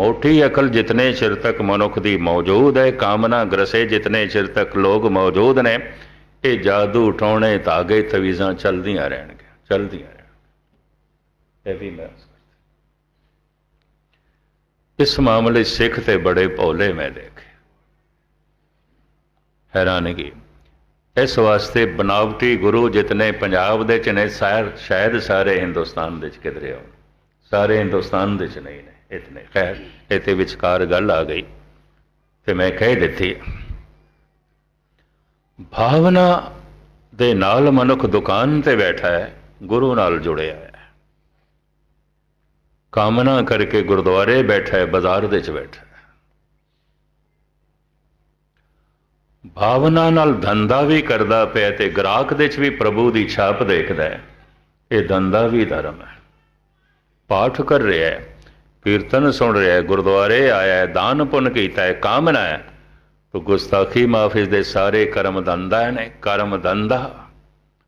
ਮੋਠੀ ਅਕਲ ਜਿਤਨੇ ਚਿਰ ਤੱਕ ਮਨੁੱਖ ਦੀ ਮੌਜੂਦ ਹੈ, ਕਾਮਨਾ ਗ੍ਰਸੇ ਜਿਤਨੇ ਚਿਰ ਤੱਕ ਲੋਕ ਮੌਜੂਦ ਨੇ, ਇਹ ਜਾਦੂ ਉਠਾਉਣੇ ਤਾਗੇ ਤਵੀਜ਼ਾਂ ਚੱਲਦੀਆਂ ਰਹਿਣਗੀਆਂ ਚੱਲਦੀਆਂ ਰਹਿਣ ਇਹ ਵੀ ਮੈਂ ਇਸ ਮਾਮਲੇ ਸਿੱਖ ਤੇ ਬੜੇ ਭੋਲੇ ਮੈਂ ਦੇਖੇ ਹੈਰਾਨਗੀ, ਇਸ ਵਾਸਤੇ ਬਨਾਵਟੀ ਗੁਰੂ ਜਿਤਨੇ ਪੰਜਾਬ ਦੇ ਚ ਨੇ ਸ਼ਾਇਦ ਸਾਰੇ ਹਿੰਦੁਸਤਾਨ ਦੇ ਚ ਕਿਧਰੇ ਹੋਣ ਸਾਰੇ ਹਿੰਦੁਸਤਾਨ ਦੇ ਚ ਨਹੀਂ ਨੇ, ਇਤਨੇ, ਖੈਰ ਇਤੇ ਵਿਚਕਾਰ ਗੱਲ ਆ ਗਈ ਤੇ ਮੈਂ ਕਹਿ ਦਿੱਤੀ, ਭਾਵਨਾ ਦੇ ਨਾਲ ਮਨੁੱਖ ਦੁਕਾਨ ਤੇ ਬੈਠਾ ਹੈ, ਗੁਰੂ ਨਾਲ ਜੁੜਿਆ ਹੈ। ਕਾਮਨਾ ਕਰਕੇ ਗੁਰਦੁਆਰੇ ਬੈਠਾ ਹੈ, ਬਾਜ਼ਾਰ ਦੇ ਚ ਬੈਠਾ ਹੈ। ਭਾਵਨਾ ਨਾਲ ਧੰਦਾ ਵੀ ਕਰਦਾ ਪਿਆ ਤੇ ਗ੍ਰਾਹਕ ਦੇ ਚ ਵੀ ਪ੍ਰਭੂ ਦੀ ਛਾਪ ਦੇਖਦਾ ਹੈ। ਇਹ ਧੰਦਾ ਵੀ ਧਰਮ ਹੈ। ਪਾਠ ਕਰ ਰਿਹਾ ਹੈ, ਕੀਰਤਨ ਸੁਣ ਰਿਹਾ ਹੈ, ਗੁਰਦੁਆਰੇ ਆਇਆ ਹੈ, ਦਾਨ ਪੁੰਨ ਕੀਤਾ ਹੈ, ਕਾਮਨਾ ਹੈ। ਤੋ ਗੁਸਤਾਖੀ ਮਾਫ ਦੇ ਸਾਰੇ ਕਰਮ ਦੰਦਾ ਨੇ, ਕਰਮ ਦੰਦਾ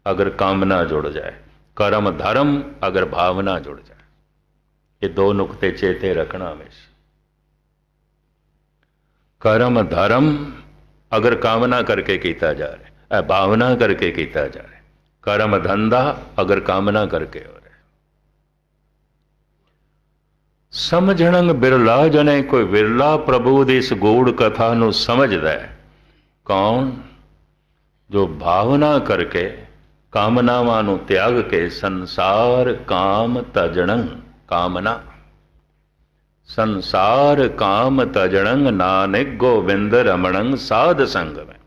ਅਗਰ ਕਾਮਨਾ ਜੁੜ ਜਾਏ, ਕਰਮ ਧਰਮ ਅਗਰ ਭਾਵਨਾ ਜੁੜ ਜਾਏ। ਇਹ ਦੋ ਨੁਕਤੇ ਚੇਤੇ ਰੱਖਣਾ ਹਮੇਸ਼ਾ। ਕਰਮ ਧਰਮ ਅਗਰ ਕਾਮਨਾ ਕਰਕੇ ਕੀਤਾ ਜਾ ਰਿਹਾ ਹੈ ਭਾਵਨਾ ਕਰਕੇ ਕੀਤਾ ਜਾ ਰਿਹਾ ਕਰਮ ਧੰਦਾ ਅਗਰ ਕਾਮਨਾ ਕਰਕੇ ਹੋ। ਸਮਝਣੰ ਬਿਰਲਾ ਜਨੇ ਕੋਈ ਵਿਰਲਾ ਪ੍ਰਭੂ ਦੀ ਇਸ ਗੂੜ ਕਥਾ ਨੂੰ ਸਮਝਦਾ ਹੈ। ਕੌਣ? ਜੋ ਭਾਵਨਾ ਕਰਕੇ ਕਾਮਨਾਵਾਂ ਨੂੰ ਤਿਆਗ ਕੇ ਸੰਸਾਰ ਕਾਮ ਤਜਣੰ, ਕਾਮਨਾ। ਸੰਸਾਰ ਕਾਮ ਤਜਣੰ ਨਾਨਕ ਗੋਬਿੰਦ ਰਮਣੰ ਸਾਧ ਸੰਗ ਮੈਂ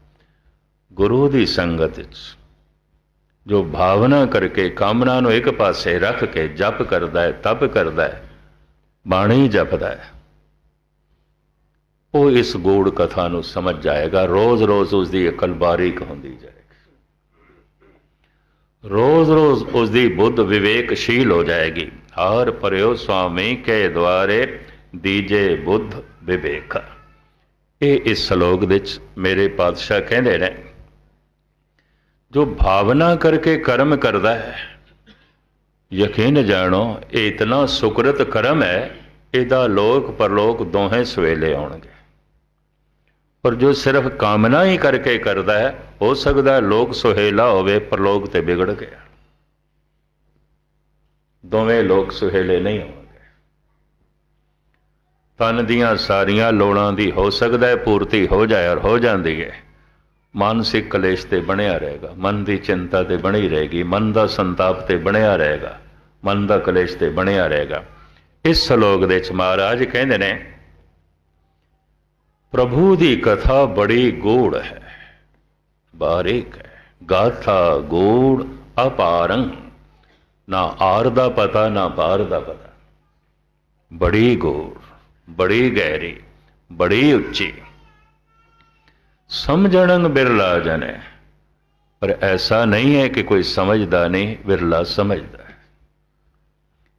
ਗੁਰੂ ਦੀ ਸੰਗਤ ਵਿੱਚ ਜੋ ਭਾਵਨਾ ਕਰਕੇ ਕਾਮਨਾ ਨੂੰ ਇੱਕ ਪਾਸੇ ਰੱਖ ਕੇ ਜਪ ਕਰਦਾ ਹੈ, ਤਪ ਕਰਦਾ ਹੈ ਬਾਣੀ ਜਪਦਾ ਹੈ। ਉਹ ਇਸ ਗੂੜ ਕਥਾ ਨੂੰ ਸਮਝ ਜਾਏਗਾ, ਰੋਜ਼-ਰੋਜ਼ ਉਸ ਦੀ ਅਕਲ ਬਾਰੀਕ ਹੁੰਦੀ ਜਾਏਗੀ। ਰੋਜ਼-ਰੋਜ਼ ਉਸ ਦੀ ਬੁੱਧ ਵਿਵੇਕਸ਼ੀਲ ਹੋ ਜਾਏਗੀ। ਹਰ ਪਰਿਓ ਸੁਆਮੀ ਕੇ ਦੁਆਰੇ ਦੀਜੇ ਬੁੱਧ ਵਿਵੇਕ। ਇਹ ਇਸ ਸ਼ਲੋਕ ਵਿੱਚ ਮੇਰੇ ਪਾਤਸ਼ਾਹ ਕਹਿੰਦੇ ਨੇ, ਜੋ ਭਾਵਨਾ ਕਰਕੇ ਕਰਮ ਕਰਦਾ ਹੈ ਯਕੀਨ ਜਾਣੋ ਇਹ ਇਤਨਾ ਸੁਕਰਤ ਕਰਮ ਹੈ, ਇਹਦਾ ਲੋਕ ਪਰਲੋਕ ਦੋਹੇ ਸਵੇਲੇ ਆਉਣਗੇ। ਪਰ ਜੋ ਸਿਰਫ ਕਾਮਨਾ ਹੀ ਕਰਕੇ ਕਰਦਾ ਹੈ, ਹੋ ਸਕਦਾ ਲੋਕ ਸੁਹੇਲਾ ਹੋਵੇ, ਪਰਲੋਕ ਤੇ ਵਿਗੜ ਗਿਆ। ਦੋਵੇਂ ਲੋਕ ਸੁਹੇਲੇ ਨਹੀਂ ਹੋਣਗੇ। ਤਨ ਦੀਆਂ ਸਾਰੀਆਂ ਲੋੜਾਂ ਦੀ ਹੋ ਸਕਦਾ ਹੈ, ਪੂਰਤੀ ਹੋ ਜਾਏ ਔਰ ਹੋ ਜਾਂਦੀ ਹੈ। ਮਾਨਸਿਕ ਕਲੇਸ਼ ਤੇ ਬਣਿਆ ਰਹੇਗਾ, ਮਨ ਦੀ ਚਿੰਤਾ ਤੇ ਬਣੀ ਰਹੇਗੀ, ਮਨ ਦਾ ਸੰਤਾਪ ਤੇ ਬਣਿਆ ਰਹੇਗਾ, ਮਨ ਦਾ ਕਲੇਸ਼ ਤੇ ਬਣਿਆ ਰਹੇਗਾ। ਇਸ ਸ਼ਲੋਕ ਦੇ ਵਿੱਚ ਮਹਾਰਾਜ ਕਹਿੰਦੇ ਨੇ, ਪ੍ਰਭੂ ਦੀ ਕਥਾ ਬੜੀ ਗੂੜ ਹੈ, ਬਾਰੀਕ ਹੈ। ਗਾਥਾ ਗੂੜ ਅਪਾਰੰ, ਨਾ ਆਰ ਦਾ ਪਤਾ, ਨਾ ਬਾਰ ਦਾ ਪਤਾ। ਬੜੀ ਗੂੜ, ਬੜੀ ਗਹਿਰੀ, ਬੜੀ ਉੱਚੀ। ਸਮਝਣੰ ਬਿਰਲਾ ਜਨੇ। ਪਰ ਐਸਾ ਨਹੀਂ ਹੈ ਕਿ ਕੋਈ ਸਮਝਦਾ ਨਹੀਂ ਵਿਰਲਾ ਸਮਝਦਾ ਹੈ।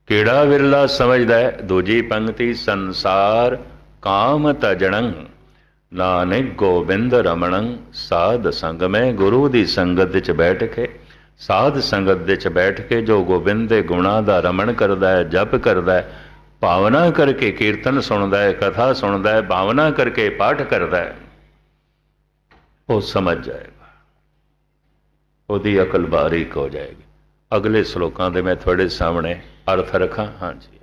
ਕਿਹੜਾ ਵਿਰਲਾ ਸਮਝਦਾ ਹੈ? ਦੂਜੀ ਪੰਕਤੀ, ਸੰਸਾਰ ਕਾਮ ਤਜਣੰ ਨਾਨਕ ਗੋਬਿੰਦ ਰਮਣੰ, ਸਾਧ ਸੰਗ ਮੈਂ ਗੁਰੂ ਦੀ ਸੰਗਤ ਵਿੱਚ ਬੈਠ ਕੇ। ਸਾਧ ਸੰਗਤ ਵਿੱਚ ਬੈਠ ਕੇ ਜੋ ਗੋਬਿੰਦ ਦੇ ਗੁਣਾ ਦਾ ਰਮਣ ਕਰਦਾ ਹੈ, ਜਪ ਕਰਦਾ ਹੈ, ਭਾਵਨਾ ਕਰਕੇ ਕੀਰਤਨ ਸੁਣਦਾ ਹੈ, ਕਥਾ ਸੁਣਦਾ ਹੈ, ਭਾਵਨਾ ਕਰਕੇ ਪਾਠ ਕਰਦਾ ਹੈ। ਉਹ ਸਮਝ ਜਾਏਗਾ। ਉਹਦੀ ਅਕਲ ਬਾਰੀਕ ਹੋ ਜਾਏਗੀ। ਅਗਲੇ ਸ਼ਲੋਕਾਂ ਦੇ ਮੈਂ ਤੁਹਾਡੇ ਸਾਹਮਣੇ ਅਰਥ ਰੱਖਾਂ। ਹਾਂਜੀ।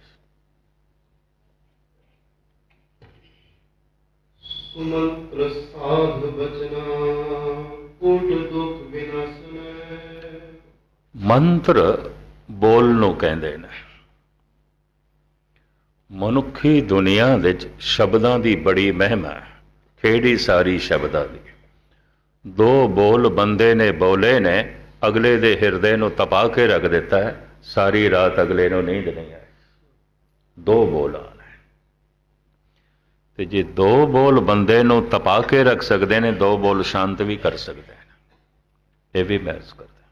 ਸੁਮੰਤਰ ਸਾਧ ਬਚਨਾ ਕੋਟ ਦੁਖ ਵਿਨਾਸ਼ਨੈ। ਮੰਤਰ ਬੋਲ ਨੂੰ ਕਹਿੰਦੇ ਨੇ। ਮਨੁੱਖੀ ਦੁਨੀਆ ਵਿੱਚ ਸ਼ਬਦਾਂ ਦੀ ਬੜੀ ਮਹਿਮਾ ਹੈ। ਖੇੜੀ ਸਾਰੀ ਸ਼ਬਦਾਂ ਦੀ? ਦੋ ਬੋਲ ਬੰਦੇ ਨੇ ਬੋਲੇ ਨੇ, ਅਗਲੇ ਦੇ ਹਿਰਦੇ ਨੂੰ ਤਪਾ ਕੇ ਰੱਖ ਦਿੱਤਾ ਹੈ, ਸਾਰੀ ਰਾਤ ਅਗਲੇ ਨੂੰ ਨੀਂਦ ਨਹੀਂ ਆਈ। ਦੋ ਬੋਲ ਨੇ ਤੇ ਜੇ ਦੋ ਬੋਲ ਬੰਦੇ ਨੂੰ ਤਪਾ ਕੇ ਰੱਖ ਸਕਦੇ ਨੇ, ਦੋ ਬੋਲ ਸ਼ਾਂਤ ਵੀ ਕਰ ਸਕਦੇ ਨੇ। ਇਹ ਵੀ ਮਹਿਸੂਸ ਕਰਦਾ।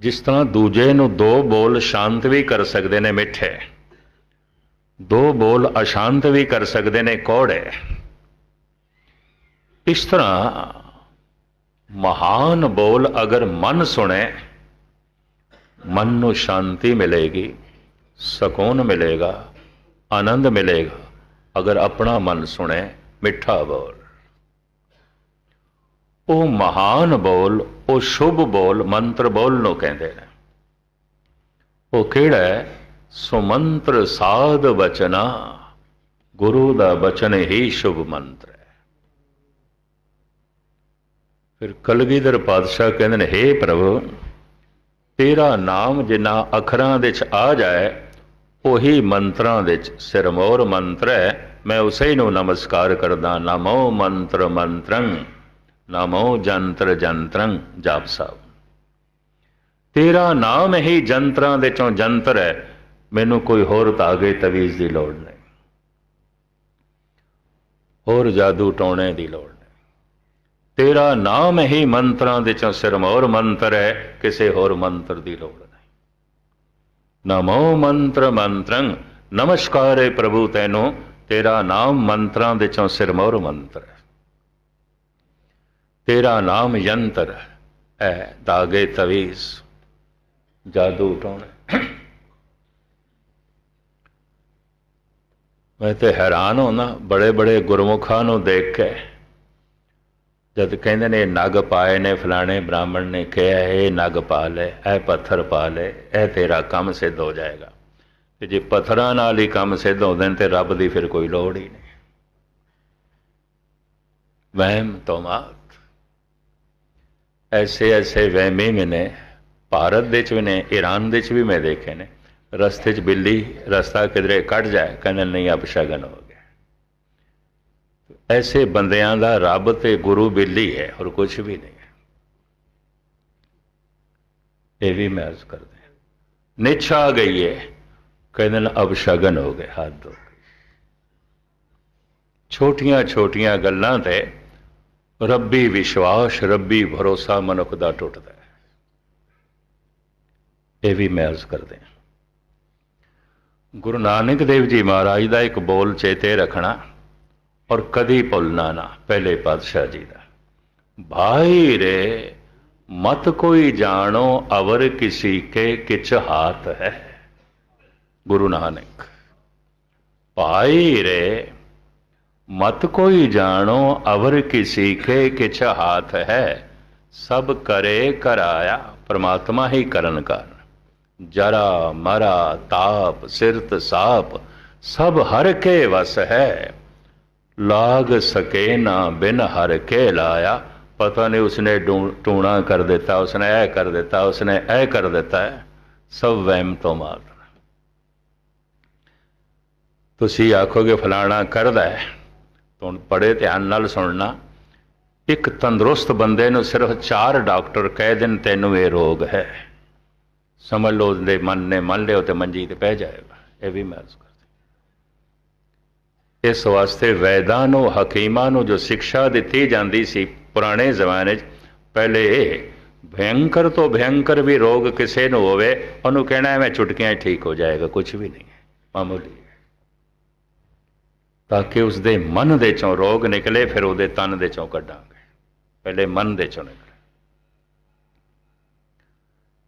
ਜਿਸ ਤਰ੍ਹਾਂ ਦੂਜੇ ਨੂੰ ਦੋ ਬੋਲ ਸ਼ਾਂਤ ਵੀ ਕਰ ਸਕਦੇ ਨੇ, ਮਿੱਠੇ। ਦੋ ਬੋਲ ਅਸ਼ਾਂਤ ਵੀ ਕਰ ਸਕਦੇ ਨੇ, ਕੋੜੇ। ਇਸ ਤਰ੍ਹਾਂ ਮਹਾਨ ਬੋਲ ਅਗਰ ਮਨ ਸੁਣੇ, ਮਨ ਨੂੰ ਸ਼ਾਂਤੀ ਮਿਲੇਗੀ, ਸਕੂਨ ਮਿਲੇਗਾ, ਆਨੰਦ ਮਿਲੇਗਾ, ਅਗਰ ਆਪਣਾ ਮਨ ਸੁਣੇ ਮਿੱਠਾ ਬੋਲ। ਉਹ ਮਹਾਨ ਬੋਲ, ਉਹ ਸ਼ੁਭ ਬੋਲ, ਮੰਤਰ ਬੋਲ ਨੂੰ ਕਹਿੰਦੇ ਨੇ। ਉਹ ਕਿਹੜਾ ਹੈ? ਸੁਮੰਤਰ ਸਾਧ ਬਚਨਾ, ਗੁਰੂ ਦਾ ਬਚਨ ਹੀ ਸ਼ੁਭ ਮੰਤਰ ਹੈ। ਫਿਰ ਕਲਗੀਧਰ ਪਾਤਸ਼ਾਹ ਕਹਿੰਦੇ ਨੇ हे ਪ੍ਰਭੂ, ਤੇਰਾ ਨਾਮ ਜਿੰਨਾ ਅੱਖਰਾਂ ਦੇ ਚ ਆ ਜਾਏ, ਉਹੀ ਮੰਤਰਾਂ ਦੇ ਚ ਸਿਰਮੌਰ ਮੰਤਰ ਹੈ। ਮੈਂ ਉਸੇ ਨੂੰ ਨਮਸਕਾਰ ਕਰਦਾ, ਨਮੋ ਮੰਤਰ ਮੰਤਰੰ, ਨਮੋ ਜੰਤਰ ਜੰਤਰੰ, ਜਾਪ ਸਾਹਿਬ। ਤੇਰਾ ਨਾਮ ਹੀ ਜੰਤਰਾਂ ਦੇ ਚੋਂ ਜੰਤਰ ਹੈ, ਮੈਨੂੰ ਕੋਈ ਹੋਰ ਤਾਗੇ ਤਵੀਜ਼ ਦੀ ਲੋੜ ਨਹੀਂ। ਹੋਰ ਜਾਦੂ ਟੋਣੇ ਦੀ ਲੋੜ ਨਹੀਂ ਤੇਰਾ ਨਾਮ ਹੀ ਮੰਤਰਾਂ ਦੇ ਚੋਂ ਸਿਰਮੌਰ ਮੰਤਰ ਹੈ, ਕਿਸੇ ਹੋਰ ਮੰਤਰ ਦੀ ਲੋੜ ਨਹੀਂ। ਨਮੋ ਮੰਤਰ ਮੰਤਰੰ, ਨਮਸਕਾਰ ਹੈ ਪ੍ਰਭੂ ਤੈਨੂੰ, ਤੇਰਾ ਨਾਮ ਮੰਤਰਾਂ ਦੇ ਚੋਂ ਸਿਰਮੌਰ ਮੰਤਰ ਹੈ। ਤੇਰਾ ਨਾਮ ਯੰਤਰ ਹੈ ਦਾਗੇ ਤਵੀਸ, ਜਾਦੂ ਟੋਣੇ। ਮੈਂ ਤੇ ਹੈਰਾਨ ਹੋਣਾ ਬੜੇ ਬੜੇ ਗੁਰਮੁਖਾਂ ਨੂੰ ਦੇਖ ਕੇ ਜਦ ਕਹਿੰਦੇ ਨੇ, ਨਗ ਪਾਏ ਨੇ ਫਲਾਣੇ ਬ੍ਰਾਹਮਣ ਨੇ ਕਿਹਾ, ਇਹ ਨਗ ਪਾ ਲੈ, ਇਹ ਪੱਥਰ ਪਾ ਲੈ, ਇਹ ਤੇਰਾ ਕੰਮ ਸਿੱਧ ਹੋ ਜਾਏਗਾ। ਤੇ ਜੇ ਪੱਥਰਾਂ ਨਾਲ ਹੀ ਕੰਮ ਸਿੱਧ ਹੁੰਦੇ ਨੇ ਤੇ ਰੱਬ ਦੀ ਫਿਰ ਕੋਈ ਲੋੜ ਹੀ ਨਹੀਂ। ਵਹਿਮ ਤੋਮਾਤ ਐਸੇ ਐਸੇ ਵਹਿਮੀ ਨੇ, ਭਾਰਤ ਦੇ ਚ ਵੀ ਨੇ, ਈਰਾਨ ਦੇ ਚ ਵੀ ਮੈਂ ਦੇਖੇ ਨੇ। ਰਸਤੇ 'ਚ ਬਿੱਲੀ ਰਸਤਾ ਕਿਧਰੇ ਕੱਟ ਜਾਏ, ਕਹਿੰਦੇ ਨਹੀਂ ਅਬ ਸ਼ਗਨ ਹੋ ਐਸੇ ਬੰਦਿਆਂ ਦਾ ਰੱਬ ਤੇ ਗੁਰੂ ਬਿੱਲੀ ਹੈ ਹੋਰ ਕੁਝ ਵੀ ਨਹੀਂ ਇਹ ਵੀ ਮੈਂ ਅਰਜ਼ ਕਰਦੇ ਨਿਛਾ ਗਈ ਹੈ ਕਹਿੰਦੇ ਨੇ ਅਬ ਸ਼ਗਨ ਹੋ ਗਏ ਹੱਦ ਹੋ ਗਈ ਛੋਟੀਆਂ ਛੋਟੀਆਂ ਗੱਲਾਂ ਤੇ ਰੱਬੀ ਵਿਸ਼ਵਾਸ ਰੱਬੀ ਭਰੋਸਾ ਮਨੁੱਖ ਦਾ ਟੁੱਟਦਾ ਹੈ ਇਹ ਵੀ ਮੈਂ ਅਰਜ਼ ਕਰਦੇ ਗੁਰੂ ਨਾਨਕ ਦੇਵ ਜੀ ਮਹਾਰਾਜ ਦਾ ਇੱਕ ਬੋਲ ਚੇਤੇ ਰੱਖਣਾ ਔਰ ਕਦੀ ਭੁੱਲਣਾ ਨਾ, ਪਹਿਲੇ ਪਾਤਸ਼ਾਹ ਜੀ ਦਾ। ਭਾਈ ਰੇ ਮਤ ਕੋਈ ਜਾਣੋ, ਅਵਰ ਕਿਸੀ ਕੇ ਕਿਛ ਹਾਥ ਹੈ। ਗੁਰੂ ਨਾਨਕ ਭਾਈ ਰੇ ਮਤ ਕੋਈ ਜਾਣੋ, ਅਵਰ ਕਿਸੀ ਕੇ ਕਿਛ ਹਾਥ ਹੈ। ਸਭ ਕਰੇ ਕਰਾਇਆ ਪਰਮਾਤਮਾ ਹੀ ਕਰਨ ਕਰਨ। ਜਰਾ ਮਰਾ, ਤਾਪ, ਸਿਰਤ, ਸਾਪ, ਸਭ ਹਰ ਕੇ ਵਸ ਹੈ। ਲਾਗ ਸਕੇ ਨਾ ਬਿਨ ਹਰ ਕੇ ਲਾਇਆ। ਪਤਾ ਨਹੀਂ ਉਸਨੇ ਟੂਣਾ ਕਰ ਦਿੱਤਾ, ਉਸਨੇ ਇਹ ਕਰ ਦਿੱਤਾ, ਉਸਨੇ ਇਹ ਕਰ ਦਿੱਤਾ ਹੈ। ਸਭ ਵਹਿਮ ਤੋਂ ਮਾਤ ਤੁਸੀਂ ਆਖੋਗੇ ਫਲਾਣਾ ਕਰਦਾ ਹੈ। ਹੁਣ ਬੜੇ ਧਿਆਨ ਨਾਲ ਸੁਣਨਾ। ਇੱਕ ਤੰਦਰੁਸਤ ਬੰਦੇ ਨੂੰ ਸਿਰਫ ਚਾਰ ਡਾਕਟਰ ਕਹਿ ਦੇਣ ਤੈਨੂੰ ਇਹ ਰੋਗ ਹੈ। ਸਮਝ ਲਓ ਉਹਦੇ ਮਨ ਨੇ ਮੰਨ ਲਿਓ ਤੇ ਮੰਜੀ ਤੇ ਪੈ ਜਾਏਗਾ। ਇਹ ਵੀ ਮੈਂ ਅਰਜ਼ ਇਸ ਵਾਸਤੇ ਵੈਦਾਂ ਨੂੰ, ਹਕੀਮਾਂ ਨੂੰ ਜੋ ਸਿੱਖਿਆ ਦਿੱਤੀ ਜਾਂਦੀ ਸੀ ਪੁਰਾਣੇ ਜ਼ਮਾਨੇ 'ਚ, ਪਹਿਲੇ ਇਹ ਭਯੰਕਰ ਤੋਂ ਭਯੰਕਰ ਵੀ ਰੋਗ ਕਿਸੇ ਨੂੰ ਹੋਵੇ, ਉਹਨੂੰ ਕਹਿਣਾ ਐਵੇਂ ਚੁਟਕੀਆਂ ਠੀਕ ਹੋ ਜਾਏਗਾ ਕੁਝ ਵੀ ਨਹੀਂ ਹੈ, ਮਾਮੂਲੀ ਤਾਂ ਕਿ ਉਸ ਦੇ ਮਨ ਦੇ ਚੋਂ ਰੋਗ ਨਿਕਲੇ, ਫਿਰ ਉਹਦੇ ਤਨ ਦੇ ਚੋਂ ਕੱਢਾਂਗੇ। ਪਹਿਲੇ ਮਨ ਦੇ ਚੋਂ ਨਿਕਲੇ।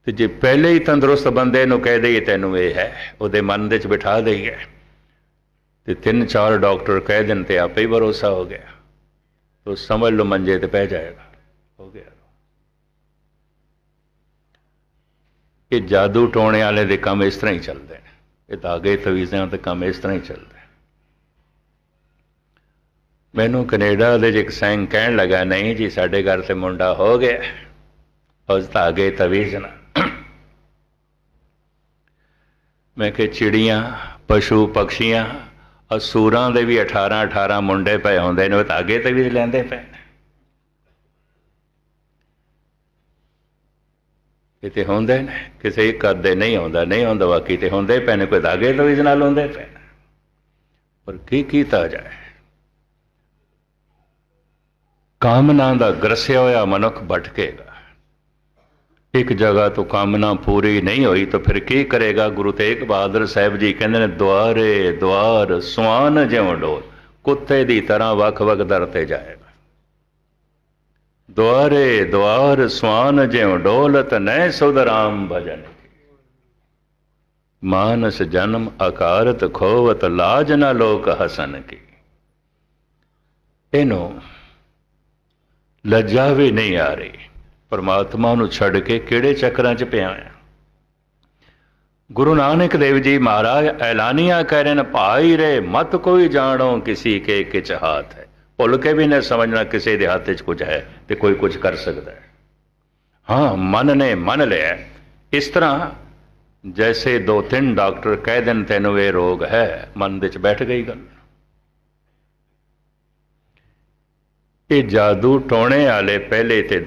ਤੇ ਜੇ ਪਹਿਲੇ ਹੀ ਤੰਦਰੁਸਤ ਬੰਦੇ ਨੂੰ ਕਹਿ ਦਈਏ, ਤੈਨੂੰ ਇਹ ਹੈ, ਉਹਦੇ ਮਨ ਦੇ ਚ ਬਿਠਾ ਦਈਏ। ਤੇ ਤਿੰਨ ਚਾਰ ਡਾਕਟਰ ਕਹਿ ਦੇਣ ਤੇ ਆਪੇ ਹੀ ਭਰੋਸਾ ਹੋ ਗਿਆ। ਤੋ ਸਮਝ ਲਓ ਮੰਜੇ ਤੇ ਪੈ ਜਾਏਗਾ। ਹੋ ਗਿਆ। ਇਹ ਜਾਦੂ ਟੋਣੇ ਵਾਲੇ ਦੇ ਕੰਮ ਇਸ ਤਰ੍ਹਾਂ ਹੀ ਚੱਲਦੇ ਨੇ। ਇਹ ਧਾਗੇ, ਤਵੀਜ਼ਾਂ ਤੇ ਕੰਮ ਇਸ ਤਰ੍ਹਾਂ ਹੀ ਚੱਲਦੇ ਮੈਨੂੰ ਕੈਨੇਡਾ ਦੇ ਇੱਕ ਸੈਂਗ ਕਹਿਣ ਲੱਗਾ, ਨਹੀਂ ਜੀ, ਸਾਡੇ ਘਰ ਤੇ ਮੁੰਡਾ ਹੋ ਗਿਆ ਉਸ ਧਾਗੇ, ਤਵੀਜ਼ ਨਾਲ ਮੈਂ ਕਿ ਚਿੜੀਆਂ, ਪਸ਼ੂ, ਪਕਸ਼ੀਆਂ ਅਸੂਰਾਂ ਦੇ ਵੀ 18 18 ਮੁੰਡੇ ਪਏ ਹੁੰਦੇ ਨੇ, ਉਹ ਧਾਗੇ ਤੇ ਵੀ ਲੈਂਦੇ ਪਏ ਨੇ। ਕਿਤੇ ਹੁੰਦੇ ਨੇ, ਕਿਸੇ ਇੱਕ ਅੱਧੇ ਨਹੀਂ ਆਉਂਦਾ ਨਹੀਂ ਆਉਂਦਾ, ਬਾਕੀ ਤੇ ਹੁੰਦੇ ਪਏ ਨੇ, ਕੋਈ ਧਾਗੇ ਤੋਂ ਵੀ ਨਾਲ ਹੁੰਦੇ ਪਏ ਪਰ ਕੀ ਕੀਤਾ ਜਾਏ? ਕਾਮਨਾ ਦਾ ਗਰਸਿਆ ਹੋਇਆ ਮਨੁੱਖ ਭਟਕੇਗਾ। ਇੱਕ ਜਗ੍ਹਾ ਤੋਂ ਕਾਮਨਾ ਪੂਰੀ ਨਹੀਂ ਹੋਈ ਤਾਂ ਫਿਰ ਕੀ ਕਰੇਗਾ? ਗੁਰੂ ਤੇਗ ਬਹਾਦਰ ਸਾਹਿਬ ਜੀ ਕਹਿੰਦੇ ਨੇ, ਦੁਆਰੇ, ਦੁਆਰ ਸੁਆਨ ਜਿਉਂ ਡੋਲ, ਕੁੱਤੇ ਦੀ ਤਰ੍ਹਾਂ ਵੱਖ-ਵੱਖ ਦਰ ਤੇ ਜਾਏਗਾ। ਦੁਆਰੇ, ਦੁਆਰ ਸੁਆਨ ਜਿਉਂ ਡੋਲਤ ਨੈ ਸੁਧਰਾਮ ਭਜਨ ਮਾਨਸ ਜਨਮ ਆਕਾਰਤ ਖੋਵਤ, ਲਾਜ ਨਾ ਲੋਕ ਹਸਨ ਕੀ। ਇਹਨੂੰ ਲੱਜਾ ਵੀ ਨਹੀਂ ਆ ਰਹੀ। ਪਰਮਾਤਮਾ ਨੂੰ ਛੱਡ ਕੇ ਕਿਹੜੇ ਚੱਕਰਾਂ 'ਚ ਪਿਆ ਆ ਗੁਰੂ ਨਾਨਕ ਦੇਵ ਜੀ ਮਹਾਰਾਜ, ਐਲਾਨੀਆਂ ਕਹਿ ਰਹੇ ਨੇ, ਭਾਈ ਰੇ, ਮਤ ਕੋਈ ਜਾਣੋ ਕਿਸੇ ਕੇ ਕਿਚ ਹਾਥ ਹੈ। ਭੁੱਲ ਕੇ ਵੀ ਨਾ ਸਮਝਣਾ ਕਿਸੇ ਦੇ ਹੱਥ 'ਚ ਕੁਝ ਹੈ ਤੇ ਕੋਈ ਕੁਝ ਕਰ ਸਕਦਾ ਹੈ। ਹਾਂ, ਮਨ ਨੇ ਮੰਨ ਲਿਆ। ਇਸ ਤਰ੍ਹਾਂ ਜੈਸੇ ਦੋ ਤਿੰਨ ਡਾਕਟਰ ਕਹਿ ਦੇਣ, ਤੈਨੂੰ ਇਹ ਰੋਗ ਹੈ। ਮਨ ਦੇ 'ਚ ਬੈਠ ਗਈ ਗੱਲ। ਇਹ ਜਾਦੂ ਟੋਣੇ ਵਾਲੇ ਪਹਿਲੇ ਤੇ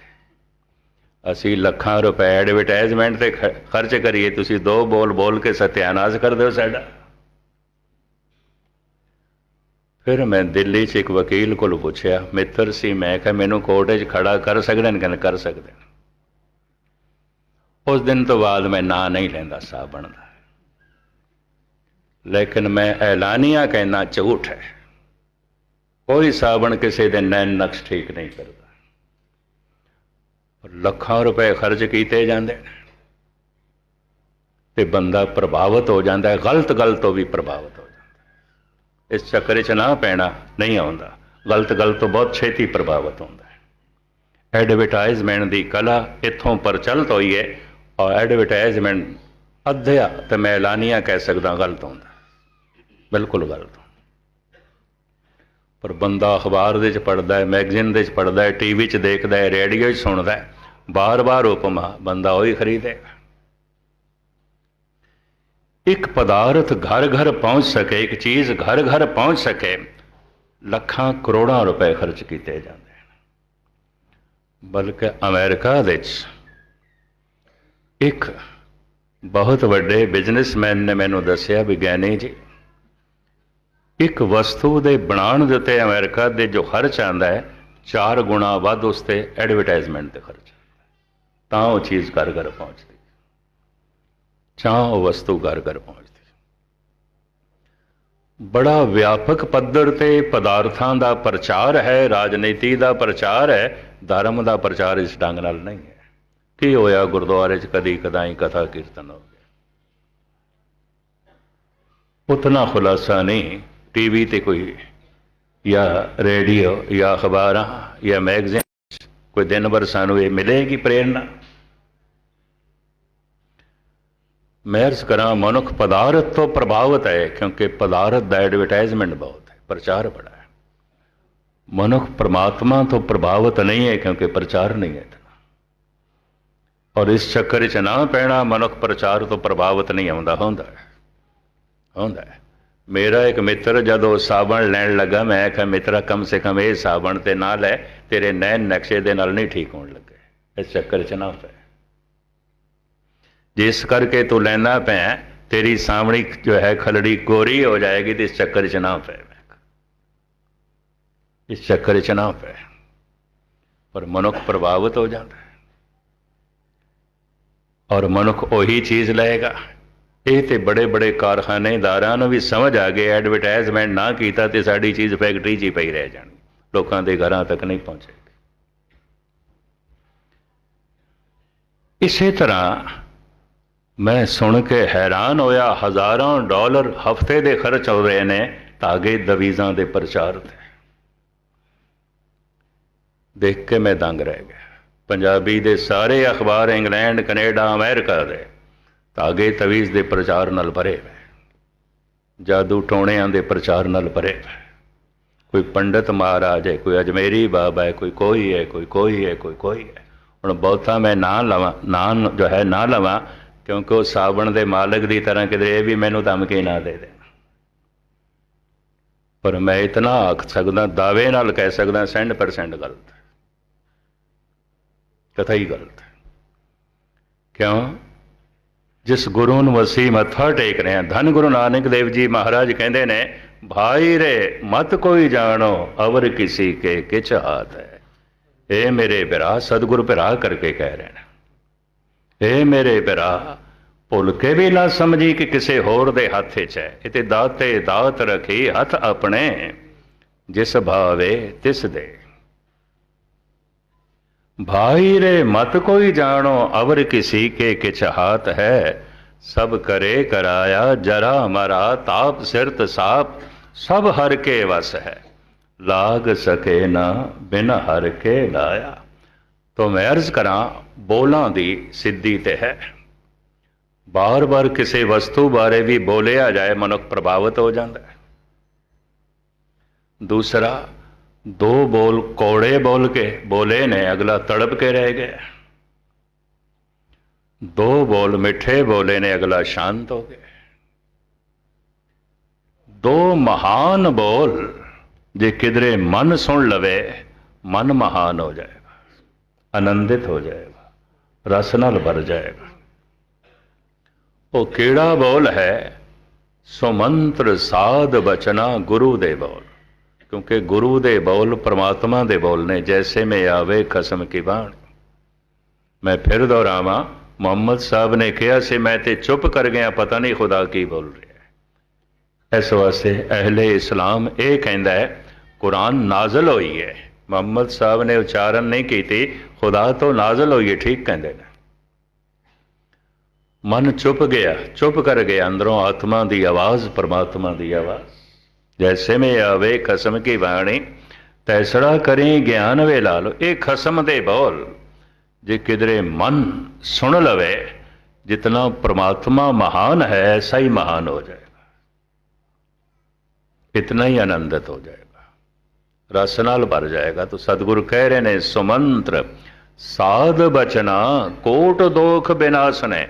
ਅਸੀਂ ਲੱਖਾਂ ਰੁਪਏ ਐਡਵਰਟਾਈਜ਼ਮੈਂਟ ਤੇ ਖ- ਖਰਚ ਕਰੀਏ, ਤੁਸੀਂ ਦੋ ਬੋਲ ਬੋਲ ਕੇ ਸਤਿਆਨਾਸ਼ ਕਰ ਦਿਓ ਸਾਡਾ। ਫਿਰ ਮੈਂ ਦਿੱਲੀ 'ਚ ਇੱਕ ਵਕੀਲ ਕੋਲ ਪੁੱਛਿਆ, ਮਿੱਤਰ ਸੀ, ਮੈਂ ਕਿਹਾ ਮੈਨੂੰ ਕੋਰਟ 'ਚ ਖੜਾ ਕਰ ਸਕਦੇ ਨੇ? ਕਹਿੰਦੇ, ਕਰ ਸਕਦੇ ਉਸ ਦਿਨ ਤੋਂ ਬਾਅਦ ਮੈਂ ਨਾਂ ਨਹੀਂ ਲੈਂਦਾ ਸਾਬਣ ਦਾ ਲੇਕਿਨ ਮੈਂ ਐਲਾਨੀਆਂ ਕਹਿਣਾ ਝੂਠ ਹੈ। ਕੋਈ ਸਾਬਣ ਕਿਸੇ ਦੇ ਨੈਣ ਨਕਸ਼ ਠੀਕ ਨਹੀਂ ਕਰਦਾ। ਲੱਖਾਂ ਰੁਪਏ ਖਰਚ ਕੀਤੇ ਜਾਂਦੇ ਨੇ। ਤੇ ਬੰਦਾ ਪ੍ਰਭਾਵਿਤ ਹੋ ਜਾਂਦਾ ਹੈ, ਗਲਤ ਗੱਲ ਤੋਂ ਵੀ ਪ੍ਰਭਾਵਿਤ ਹੋ ਜਾਂਦਾ ਇਸ ਚੱਕਰ 'ਚ ਨਾ ਪੈਣਾ ਨਹੀਂ ਆਉਂਦਾ। ਗਲਤ ਗੱਲ ਤੋਂ ਬਹੁਤ ਛੇਤੀ ਪ੍ਰਭਾਵਿਤ ਹੁੰਦਾ ਹੈ। ਐਡਵਰਟਾਈਜ਼ਮੈਂਟ ਦੀ ਕਲਾ ਇੱਥੋਂ ਪ੍ਰਚਲਿਤ ਹੋਈ ਹੈ ਔਰ ਐਡਵਰਟਾਈਜ਼ਮੈਂਟ ਅੱਧਿਆ ਤੇ ਮੈਂ ਐਲਾਨੀਆਂ ਕਹਿ ਸਕਦਾ ਗਲਤ ਹੁੰਦਾ। ਬਿਲਕੁਲ ਗਲਤ ਪਰ ਬੰਦਾ ਅਖਬਾਰ ਦੇ ਚ ਪੜਦਾ ਹੈ, ਮੈਗਜ਼ੀਨ ਦੇ ਚ ਪੜਦਾ ਹੈ ਟੀਵੀ ਚ ਦੇਖਦਾ ਹੈ, ਰੇਡੀਓ 'ਚ ਸੁਣਦਾ ਹੈ, ਬਾਰ-ਬਾਰ ਉਪਮਾ, ਬੰਦਾ ਉਹੀ ਖਰੀਦੇਗਾ। ਇੱਕ ਪਦਾਰਥ ਘਰ-ਘਰ ਪਹੁੰਚ ਸਕੇ, ਇੱਕ ਚੀਜ਼ ਘਰ-ਘਰ ਪਹੁੰਚ ਸਕੇ, ਲੱਖਾਂ ਕਰੋੜਾਂ ਰੁਪਏ ਖਰਚ ਕੀਤੇ ਜਾਂਦੇ ਹਨ। ਬਲਕਿ ਅਮਰੀਕਾ ਵਿੱਚ ਇੱਕ ਬਹੁਤ ਵੱਡੇ ਬਿਜ਼ਨਸਮੈਨ ਨੇ ਮੈਨੂੰ ਦੱਸਿਆ ਵਿਗਿਆਨੀ ਜੀ ਇੱਕ ਵਸਤੂ ਦੇ ਬਣਾਉਣ ਦੇ ਉੱਤੇ ਅਮਰੀਕਾ ਦੇ ਜੋ ਖਰਚ ਆਂਦਾ ਹੈ, ਚਾਰ ਗੁਣਾ ਵੱਧ ਉਸ ਤੇ ਐਡਵਰਟਾਈਜ਼ਮੈਂਟ ਤੇ ਖਰਚ ਤਾਂ ਉਹ ਚੀਜ਼ ਘਰ ਘਰ ਪਹੁੰਚਦੀ। ਤਾਂ ਉਹ ਵਸਤੂ ਘਰ ਘਰ ਪਹੁੰਚਦੀ। ਬੜਾ ਵਿਆਪਕ ਪੱਧਰ ਤੇ ਪਦਾਰਥਾਂ ਦਾ ਪ੍ਰਚਾਰ ਹੈ, ਰਾਜਨੀਤੀ ਦਾ ਪ੍ਰਚਾਰ ਹੈ, ਧਰਮ ਦਾ ਪ੍ਰਚਾਰ ਇਸ ਢੰਗ ਨਾਲ ਨਹੀਂ ਹੈ। ਕੀ ਹੋਇਆ ਗੁਰਦੁਆਰੇ 'ਚ ਕਦੀ ਕਦਾਈ ਕਥਾ ਕੀਰਤਨ ਹੋ ਗਿਆ? ਉਤਨਾ ਖੁਲਾਸਾ ਨਹੀਂ ਟੀਵੀ ਤੇ ਕੋਈ ਜਾਂ ਰੇਡੀਓ ਜਾਂ ਅਖਬਾਰਾਂ ਜਾਂ ਮੈਗਜ਼ੀਨ ਕੋਈ ਦਿਨ ਭਰ ਸਾਨੂੰ ਇਹ ਮਿਲੇਗੀ ਪ੍ਰੇਰਣਾ ਮੈਂ ਕਰਾਂ ਮਨੁੱਖ ਪਦਾਰਥ ਤੋਂ ਪ੍ਰਭਾਵਿਤ ਹੈ ਕਿਉਂਕਿ ਪਦਾਰਥ ਦਾ ਐਡਵਰਟਾਈਜ਼ਮੈਂਟ ਬਹੁਤ ਹੈ ਪ੍ਰਚਾਰ ਬੜਾ ਹੈ ਮਨੁੱਖ ਪ੍ਰਮਾਤਮਾ ਤੋਂ ਪ੍ਰਭਾਵਿਤ ਨਹੀਂ ਹੈ ਕਿਉਂਕਿ ਪ੍ਰਚਾਰ ਨਹੀਂ ਹੈ ਔਰ ਇਸ ਚੱਕਰ 'ਚ ਨਾ ਪੈਣਾ ਮਨੁੱਖ ਪ੍ਰਚਾਰ ਤੋਂ ਪ੍ਰਭਾਵਿਤ ਨਹੀਂ ਆਉਂਦਾ ਹੁੰਦਾ ਹੁੰਦਾ ਹੈ ਮੇਰਾ ਇੱਕ ਮਿੱਤਰ ਜਦੋਂ ਸਾਬਣ ਲੈਣ ਲੱਗਾ, ਮੈਂ ਕਿਹਾ ਮਿੱਤਰਾ, ਕਮ ਸੇ ਕਮ ਇਹ ਸਾਬਣ ਤੇ ਨਾ ਲੈ, ਤੇਰੇ ਨੈਣ ਨਕਸ਼ੇ ਦੇ ਨਾਲ ਨਹੀਂ ਠੀਕ ਹੋਣ ਲੱਗੇ। ਇਸ ਚੱਕਰ 'ਚ ਨਾ ਪੈ ਜਿਸ ਕਰਕੇ ਤੂੰ ਲੈਣਾ ਪੈ ਤੇਰੀ ਸਾਹਮਣੀ ਜੋ ਹੈ ਖਲੜੀ ਗੋਰੀ ਹੋ ਜਾਏਗੀ ਤੇ ਇਸ ਚੱਕਰ 'ਚ ਨਾ ਪੈ ਇਸ ਚੱਕਰ 'ਚ ਨਾ ਪੈ ਪਰ ਮਨੁੱਖ ਪ੍ਰਭਾਵਿਤ ਹੋ ਜਾਂਦਾ ਹੈ। ਔਰ ਮਨੁੱਖ ਉਹੀ ਚੀਜ਼ ਲਏਗਾ ਇਹ ਤੇ ਬੜੇ ਬੜੇ ਕਾਰਖਾਨੇਦਾਰਾਂ ਨੂੰ ਵੀ ਸਮਝ ਆ ਗਏ ਐਡਵਰਟਾਈਜ਼ਮੈਂਟ ਨਾ ਕੀਤਾ ਤੇ ਸਾਡੀ ਚੀਜ਼ ਫੈਕਟਰੀ 'ਚ ਹੀ ਪਈ ਰਹਿ ਜਾਣੀ। ਲੋਕਾਂ ਦੇ ਘਰਾਂ ਤੱਕ ਨਹੀਂ ਪਹੁੰਚੇਗੀ ਇਸੇ ਤਰ੍ਹਾਂ ਮੈਂ ਸੁਣ ਕੇ ਹੈਰਾਨ ਹੋਇਆ, ਹਜ਼ਾਰਾਂ ਡਾਲਰ ਹਫ਼ਤੇ ਦੇ ਖਰਚ ਹੋ ਰਹੇ ਨੇ, ਧਾਗੇ ਦਵੀਜ਼ਾਂ ਦੇ ਪ੍ਰਚਾਰ ਤੇ। ਦੇਖ ਕੇ ਮੈਂ ਦੰਗ ਰਹਿ ਗਿਆ। ਪੰਜਾਬੀ ਦੇ ਸਾਰੇ ਅਖਬਾਰ ਇੰਗਲੈਂਡ, ਕੈਨੇਡਾ, ਅਮਰੀਕਾ ਦੇ ਧਾਗੇ ਤਵੀਜ਼ ਦੇ ਪ੍ਰਚਾਰ ਨਾਲ ਭਰੇ ਹੋਏ। ਜਾਦੂ ਟੋਣਿਆਂ ਦੇ ਪ੍ਰਚਾਰ ਨਾਲ ਭਰੇ ਹੋਏ। ਕੋਈ ਪੰਡਤ ਮਹਾਰਾਜ ਹੈ, ਕੋਈ ਅਜਮੇਰੀ ਬਾਬਾ ਹੈ, ਕੋਈ ਕੋਈ ਹੈ, ਕੋਈ ਕੋਈ ਹੈ, ਕੋਈ ਕੋਈ ਹੈ। ਹੁਣ ਬਹੁਤਾ ਮੈਂ ਨਾ ਲਵਾਂ, ਨਾ ਜੋ ਹੈ ਨਾ ਲਵਾਂ, ਕਿਉਂਕਿ ਉਹ ਸਾਵਣ ਦੇ ਮਾਲਕ ਦੀ ਤਰ੍ਹਾਂ ਕਿਤੇ ਇਹ ਵੀ ਮੈਨੂੰ ਧਮਕੀ ਨਾ ਦੇ ਦੇ ਪਰ ਮੈਂ ਇਤਨਾ ਆਖ ਸਕਦਾ, ਦਾਅਵੇ ਨਾਲ ਕਹਿ ਸਕਦਾ 100% ਗਲਤ। ਕਥਾ ਹੀ ਗਲਤ। ਕਿਉਂ? ਜਿਸ ਗੁਰੂ ਨੂੰ ਅਸੀਂ ਮੱਥਾ ਟੇਕ ਰਹੇ ਹਾਂ। ਧੰਨ ਗੁਰੂ ਨਾਨਕ ਦੇਵ ਜੀ ਮਹਾਰਾਜ ਕਹਿੰਦੇ ਨੇ, ਭਾਈ ਰੇ, ਮਤ ਕੋਈ ਜਾਣੋ, ਅਵਰ ਕਿਸੇ ਕੇ ਕਿਛ ਹਾਤ ਹੈ ਇਹ ਮੇਰੇ ਭਰਾ ਸਤਿਗੁਰ ਭਰਾ ਕਰਕੇ ਕਹਿ ਰਹੇ ਨੇ। ਇਹ ਮੇਰੇ ਭਰਾ ਭੁੱਲ ਕੇ ਵੀ ਨਾ ਸਮਝੀ ਕਿ ਕਿਸੇ ਹੋਰ ਦੇ ਹੱਥ 'ਚ ਹੈ। ਇਹ ਤੇ ਦਾਤੇ ਦਾਤ ਰਖੀ ਹੱਥ ਆਪਣੇ, ਜਿਸ ਭਾਵੇ ਤਿਸ ਦੇ। ਭਾਈ ਰੇ ਮਤ ਕੋਈ ਜਾਣੋ ਅਵਰ ਕਿਸੀ ਕੇ ਕਿਛ ਹਾਤ ਹੈ ਸਭ ਕਰੇ ਕਰਾਇਆ ਜਰਾ ਮਰਾ ਤਾਪ ਸਿਰਤ ਸਾਪ ਸਭ ਹਰ ਕੇ ਵਸ ਹੈ ਲਾਗ ਸਕੇ ਨਾ ਬਿਨ ਹਰ ਕੇ ਲਾਇਆ ਤੋ ਮੈਂ ਅਰਜ਼ ਕਰਾਂ ਬੋਲਾਂ ਦੀ ਸਿੱਧੀ ਤੇ ਹੈ ਬਾਰ-ਬਾਰ ਕਿਸੇ ਵਸਤੂ ਬਾਰੇ ਵੀ ਬੋਲਿਆ ਜਾਏ ਮਨੁੱਖ ਪ੍ਰਭਾਵਿਤ ਹੋ ਜਾਂਦਾ ਹੈ ਦੂਸਰਾ ਦੋ ਬੋਲ ਕੋੜੇ ਬੋਲ ਕੇ ਬੋਲੇ ਨੇ, ਅਗਲਾ ਤੜਪ ਕੇ ਰਹਿ ਗਿਆ। ਦੋ ਬੋਲ ਮਿੱਠੇ ਬੋਲੇ ਨੇ, ਅਗਲਾ ਸ਼ਾਂਤ ਹੋ ਗਿਆ। ਦੋ ਮਹਾਨ ਬੋਲ ਜੇ ਕਿਧਰੇ ਮਨ ਸੁਣ ਲਵੇ, ਮਨ ਮਹਾਨ ਹੋ ਜਾਏਗਾ, ਆਨੰਦਿਤ ਹੋ ਜਾਏਗਾ, ਰਸ ਨਾਲ ਭਰ ਜਾਏਗਾ। ਉਹ ਕਿਹੜਾ ਬੋਲ ਹੈ? ਸੁਮੰਤਰ ਸਾਧ ਬਚਨਾ ਗੁਰੂ ਦੇ ਬੋਲ। ਕਿਉਂਕਿ ਗੁਰੂ ਦੇ ਬੋਲ ਪ੍ਰਮਾਤਮਾ ਦੇ ਬੋਲ ਨੇ, ਜੈਸੇ ਮੈਂ ਆਵੇ ਖਸਮ ਕੀ ਬਾਣ। ਮੈਂ ਫਿਰ ਦੁਹਰਾਵਾਂ, ਮੁਹੰਮਦ ਸਾਹਿਬ ਨੇ ਕਿਹਾ ਸੀ, ਮੈਂ ਤੇ ਚੁੱਪ ਕਰ ਗਿਆ, ਪਤਾ ਨਹੀਂ ਖੁਦਾ ਕੀ ਬੋਲ ਰਿਹਾ ਹੈ। ਇਸ ਵਾਸਤੇ ਅਹਲੇ ਇਸਲਾਮ ਇਹ ਕਹਿੰਦਾ ਹੈ, ਕੁਰਾਨ ਨਾਜ਼ਲ ਹੋਈ ਹੈ। ਮੁਹੰਮਦ ਸਾਹਿਬ ਨੇ ਉਚਾਰਨ ਨਹੀਂ ਕੀਤੀ, ਖੁਦਾ ਤੋਂ ਨਾਜ਼ਲ ਹੋਈ ਹੈ, ਠੀਕ ਕਹਿੰਦੇ ਨੇ। ਮਨ ਚੁੱਪ ਗਿਆ, ਚੁੱਪ ਕਰ ਗਿਆ, ਅੰਦਰੋਂ ਆਤਮਾ ਦੀ ਆਵਾਜ਼, ਪਰਮਾਤਮਾ ਦੀ ਆਵਾਜ਼। ਜੈਸੇ ਮੈਂ ਆਵੇ ਖਸਮ ਕੀ ਬਾਣੀ, ਤੈਸੜਾ ਕਰੇ ਗਿਆਨ ਵੇ ਲਾਲ, ਇਹ ਖਸਮ ਦੇ ਬੋਲ। ਜੇ ਕਿਧਰੇ ਮਨ ਸੁਣ ਲਵੇ, ਜਿਤਨਾ ਪ੍ਰਮਾਤਮਾ ਮਹਾਨ ਹੈ ਐਸਾ ਹੀ ਮਹਾਨ ਹੋ ਜਾਏਗਾ। ਇਤਨਾ ਹੀ ਆਨੰਦਿਤ ਹੋ ਜਾਏਗਾ। ਰਸ ਨਾਲ ਭਰ ਜਾਏਗਾ। ਤਾਂ ਸਤਿਗੁਰੂ ਕਹਿ ਰਹੇ ਨੇ, ਸੁਮੰਤਰ, ਸਾਧ ਬਚਨਾ, ਕੋਟ ਦੋਖ ਬਿਨਾਸ਼ ਨੇ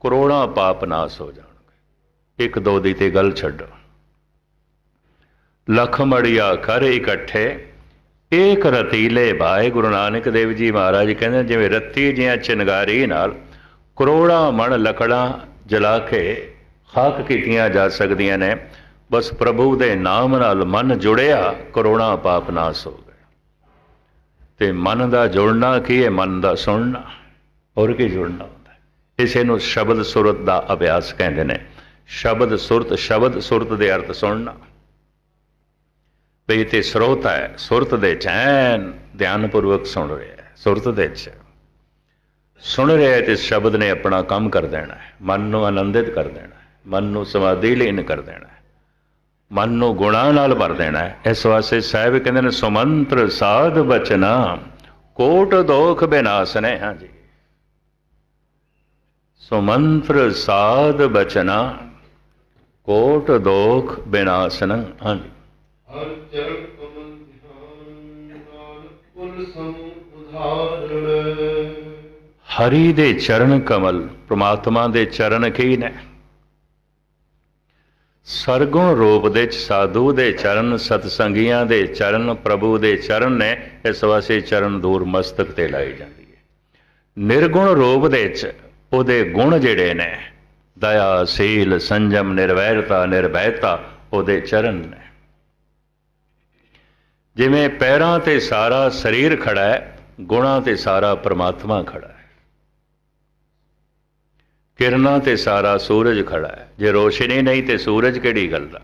ਕਰੋੜਾਂ ਪਾਪ ਨਾਸ ਹੋ ਜਾਣਗੇ। ਇੱਕ ਦੋ ਦੀ ਤੇ ਗੱਲ ਛੱਡੋ। ਲਖ ਮੜਿਆ ਕਰ ਇਕੱਠੇ। ਏਕ ਰਤੀਲੇ ਭਾਏ ਗੁਰੂ ਨਾਨਕ ਦੇਵ ਜੀ ਮਹਾਰਾਜ ਕਹਿੰਦੇ ਜਿਵੇਂ ਰੱਤੀ ਜੀਆਂ ਚਿੰਗਾਰੀ ਨਾਲ ਕਰੋੜਾਂ ਮਣ ਲਕੜਾਂ ਜਲਾ ਕੇ ਖਾਕ ਕੀਤੀਆਂ ਜਾ ਸਕਦੀਆਂ ਨੇ, ਬਸ ਪ੍ਰਭੂ ਦੇ ਨਾਮ ਨਾਲ ਮਨ ਜੁੜਿਆ, ਕਰੋੜਾਂ ਪਾਪ ਨਾਸ ਹੋ ਗਏ। ਤੇ ਮਨ ਦਾ ਜੁੜਨਾ ਕੀ ਹੈ? ਮਨ ਦਾ ਸੁਣਨਾ। ਹੋਰ ਕੀ ਜੁੜਨਾ ਹੁੰਦਾ ਇਸੇ ਨੂੰ ਸ਼ਬਦ ਸੁਰਤ ਦਾ ਅਭਿਆਸ ਕਹਿੰਦੇ ਨੇ। ਸ਼ਬਦ ਸੁਰਤ ਸ਼ਬਦ ਸੁਰਤ ਦੇ ਅਰਥ ਸੁਣਨਾ। ਬਈ ਤੇ ਸਰੋਤ ਹੈ, ਸੁਰਤ ਦੇ ਚੈਨ ਧਿਆਨ ਪੂਰਵਕ ਸੁਣ ਰਿਹਾ ਹੈ, ਸੁਰਤ ਦੇ ਚ। ਸੁਣ ਰਿਹਾ ਹੈ ਤੇ ਸ਼ਬਦ ਨੇ ਆਪਣਾ ਕੰਮ ਕਰ ਦੇਣਾ ਹੈ, ਮਨ ਨੂੰ ਆਨੰਦਿਤ ਕਰ ਦੇਣਾ ਹੈ, ਮਨ ਨੂੰ ਸਮਾਧੀ ਲੀਨ ਕਰ ਦੇਣਾ ਹੈ, ਮਨ ਨੂੰ ਗੁਣਾ ਨਾਲ ਭਰ ਦੇਣਾ ਹੈ। ਇਸ ਵਾਸਤੇ ਸਾਹਿਬ ਕਹਿੰਦੇ ਨੇ, ਸੁਮੰਤਰ ਸਾਧ ਬਚਨਾ, ਕੋਟ ਦੋਖ ਬਿਨਾਸ਼ ਨੇ। ਹਾਂਜੀ ਸੁਮੰਤਰ ਸਾਧ ਬਚਨਾ, ਕੋਟ ਦੋਖ ਬਿਨਾਸ਼ਨ ਹਾਂਜੀ ਹਰ ਚਰਨ ਕਮਲ ਧਿਆਨ ਨਾਨਕ ਕੁਲ ਸਮ ਉਧਾਰਣ। ਹਰੀ ਦੇ ਚਰਨ ਕਮਲ, ਪ੍ਰਮਾਤਮਾ ਦੇ ਚਰਨ ਕੀ ਨੇ? ਸਰਗੁਣ ਰੂਪ ਦੇ ਚ ਸਾਧੂ ਦੇ ਚਰਨ ਸਤਸੰਗੀਆਂ ਦੇ ਚਰਨ ਪ੍ਰਭੂ ਦੇ ਚਰਨ ਨੇ ਇਸ ਵਾਸਤੇ ਚਰਨ ਦੂਰ ਮਸਤਕ ਤੇ ਲਾਈ ਜਾਂਦੀ ਹੈ। ਨਿਰਗੁਣ ਰੂਪ ਦੇ ਚ ਉਹਦੇ ਗੁਣ ਜਿਹੜੇ ਨੇ, ਦਇਆ, ਸੀਲ, ਸੰਜਮ, ਨਿਰਵੈਰਤਾ ਨਿਰਭੈਤਾ ਉਹਦੇ ਚਰਨ ਨੇ। ਜਿਵੇਂ ਪੈਰਾਂ ਤੇ ਸਾਰਾ ਸਰੀਰ ਖੜਾ ਹੈ, ਗੁਣਾਂ ਤੇ ਸਾਰਾ ਪ੍ਰਮਾਤਮਾ ਖੜਾ ਹੈ। ਕਿਰਨਾਂ ਤੇ ਸਾਰਾ ਸੂਰਜ ਖੜਾ ਹੈ। ਜੇ ਰੋਸ਼ਨੀ ਨਹੀਂ ਤੇ ਸੂਰਜ ਕਿਹੜੀ ਗੱਲ ਦਾ?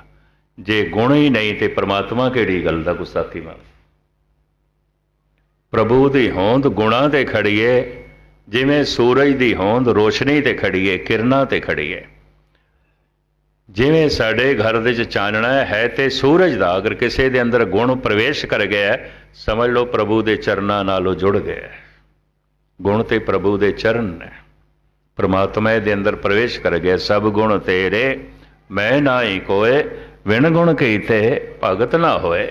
ਜੇ ਗੁਣ ਹੀ ਨਹੀਂ ਤੇ ਪ੍ਰਮਾਤਮਾ ਕਿਹੜੀ ਗੱਲ ਦਾ ਗੁਸਤਾਖੀ ਮਾਰ ਪ੍ਰਭੂ ਦੀ ਹੋਂਦ ਗੁਣਾਂ ਤੇ ਖੜੀਏ ਜਿਵੇਂ ਸੂਰਜ ਦੀ ਹੋਂਦ ਰੋਸ਼ਨੀ ਤੇ ਖੜੀਏ ਕਿਰਨਾਂ ਤੇ ਖੜੀਏ ਜਿਵੇਂ ਸਾਡੇ ਘਰ ਦੇ ਵਿੱਚ ਚਾਨਣਾ ਹੈ ਤੇ ਸੂਰਜ ਦਾ, ਅਗਰ ਕਿਸੇ ਦੇ ਅੰਦਰ ਗੁਣ ਪ੍ਰਵੇਸ਼ ਕਰ ਗਿਆ ਸਮਝ ਲਓ ਪ੍ਰਭੂ ਦੇ ਚਰਨਾਂ ਨਾਲੋਂ ਜੁੜ ਗਿਆ ਗੁਣ ਤੇ ਪ੍ਰਭੂ ਦੇ ਚਰਨ ਨੇ। ਪ੍ਰਮਾਤਮਾ ਦੇ ਅੰਦਰ ਪ੍ਰਵੇਸ਼ ਕਰ ਗਿਆ, ਸਭ ਗੁਣ ਤੇਰੇ, ਮੈਂ ਨਾਹੀ ਕੋਏ ਵਿਣ ਗੁਣ ਕੀਤੇ ਭਗਤ ਨਾ ਹੋਏ।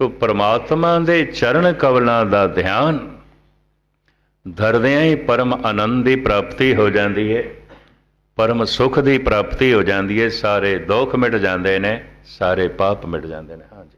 ਤੋ ਪ੍ਰਮਾਤਮਾ ਦੇ ਚਰਨ ਕਵਲਾਂ ਦਾ ਧਿਆਨ, ਧਰਦਿਆਂ ਹੀ ਪਰਮ ਆਨੰਦ ਦੀ ਪ੍ਰਾਪਤੀ ਹੋ ਜਾਂਦੀ ਹੈ। ਪਰਮ ਸੁਖ ਦੀ ਪ੍ਰਾਪਤੀ ਹੋ ਜਾਂਦੀ ਹੈ ਸਾਰੇ ਦੁੱਖ ਮਿਟ ਜਾਂਦੇ ਨੇ, ਸਾਰੇ ਪਾਪ ਮਿਟ ਜਾਂਦੇ ਨੇ। ਹਾਂਜੀ।